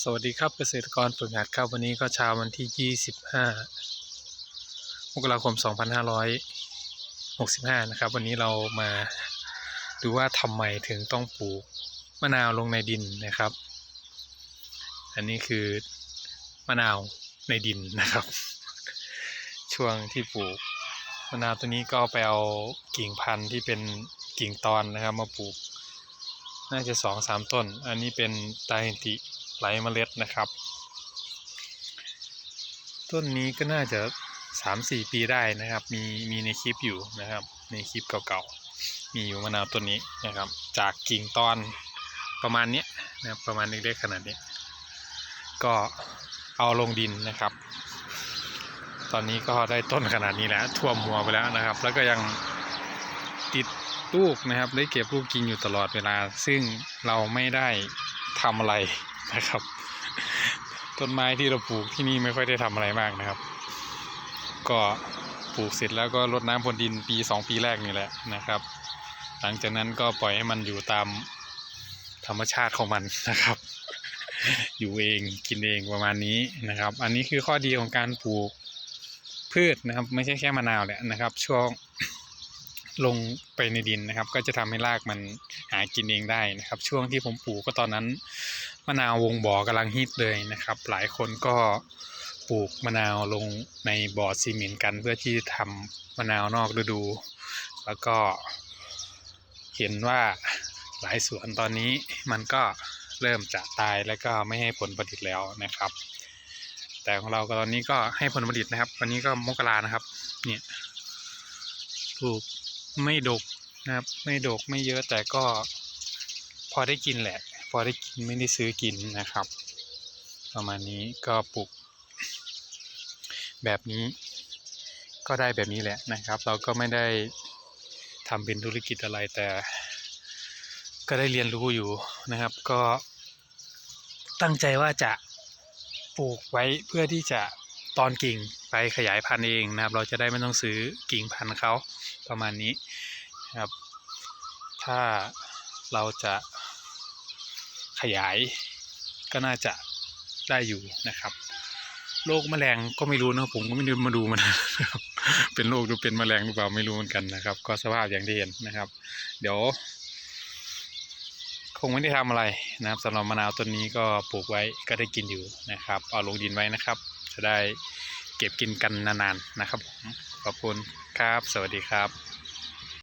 สวัสดีครับเกษตรกรฝึกหัดครับวันนี้ก็เช้าวันที่ 25 มกราคม 2565 นะครับ วันนี้เรามาดูว่าทำไมถึงต้องปลูกมะนาวลงในดินนะครับ อันนี้คือมะนาวในดินนะครับ ช่วงที่ปลูกมะนาวตัวนี้ก็ไปเอากิ่งพันธุ์ที่เป็นกิ่งตอนนะครับมาปลูก น่าจะสองสามต้น อันนี้เป็นตาเฮนติ ไหลเมล็ดนะครับ ต้นนี้ก็น่าจะสามสี่ปีได้นะครับ มีมีในคลิปอยู่นะครับ ในคลิปเก่าๆ มีอยู่มะนาวต้นนี้นะครับ จากกิ่งตอนประมาณนี้นะครับประมาณเล็กๆขนาดนี้ ก็เอาลงดินนะครับ ตอนนี้ก็ได้ต้นขนาดนี้แล้วท่วมหัวไปแล้วนะครับ แล้วก็ยังติดลูกนะครับ ได้เก็บลูกกินอยู่ตลอดเวลา ซึ่งเราไม่ได้ทำอะไร นะครับ ต้นไม้ที่เราปลูกที่นี่ไม่ค่อยได้ทำอะไรมากนะครับ ก็ปลูกเสร็จแล้วก็รดน้ำพรวนดินปีสองปีแรกนี่แหละนะครับ หลังจากนั้นก็ปล่อยให้มันอยู่ตามธรรมชาติของมันนะครับ อยู่เองกินเองประมาณนี้นะครับ อันนี้คือข้อดีของการปลูกพืชนะครับ ไม่ใช่แค่มะนาวแหละนะครับ ช่วง ลงไปในดินนะครับ ก็จะทำให้รากมันหากินเองได้นะครับ ช่วงที่ผมปลูกก็ตอนนั้นมะนาววงบ่อกำลังฮิตเลยนะครับ หลายคนก็ปลูกมะนาวลงในบ่อซีเมนต์กันเพื่อที่จะทำมะนาวนอกฤดู แล้วก็เห็นว่าหลายสวนตอนนี้มันก็เริ่มจะตายแล้วก็ไม่ให้ผลผลิตแล้วนะครับ แต่ของเราก็ตอนนี้ก็ให้ผลผลิตนะครับ วันนี้ก็มกรานะครับ เนี่ยปลูก ไม่ดกนะครับ ไม่ดกไม่เยอะแต่ก็พอได้กินแหละ พอได้กินไม่ได้ซื้อกินนะครับ ประมาณนี้ก็ปลูก แบบนี้ก็ได้แบบนี้แหละนะครับ เราก็ไม่ได้ทำเป็นธุรกิจอะไรแต่ ก็ได้เรียนรู้อยู่นะครับ ก็ตั้งใจว่าจะปลูกไว้เพื่อที่จะ ตอนกิ่งไปขยายพันธุ์เองนะครับ เราจะได้ไม่ต้องซื้อกิ่งพันธุ์เขาประมาณนี้นะครับ ถ้าเราจะขยายก็น่าจะได้อยู่นะครับโรคแมลงก็ไม่รู้นะผมก็ไม่ได้มาดูมันนะครับเป็นโรคหรือเป็นแมลงหรือเปล่าไม่รู้เหมือนกันนะครับ ก็สภาพอย่างที่เห็นนะครับ เดี๋ยว คงไม่ได้ทำอะไรนะครับสำหรับมะนาวต้นนี้ก็ปลูกไว้ก็ได้กินอยู่นะครับ เอาลงดินไว้นะครับ จะได้เก็บกินกันนานๆนะครับผมขอบคุณครับ สวัสดีครับ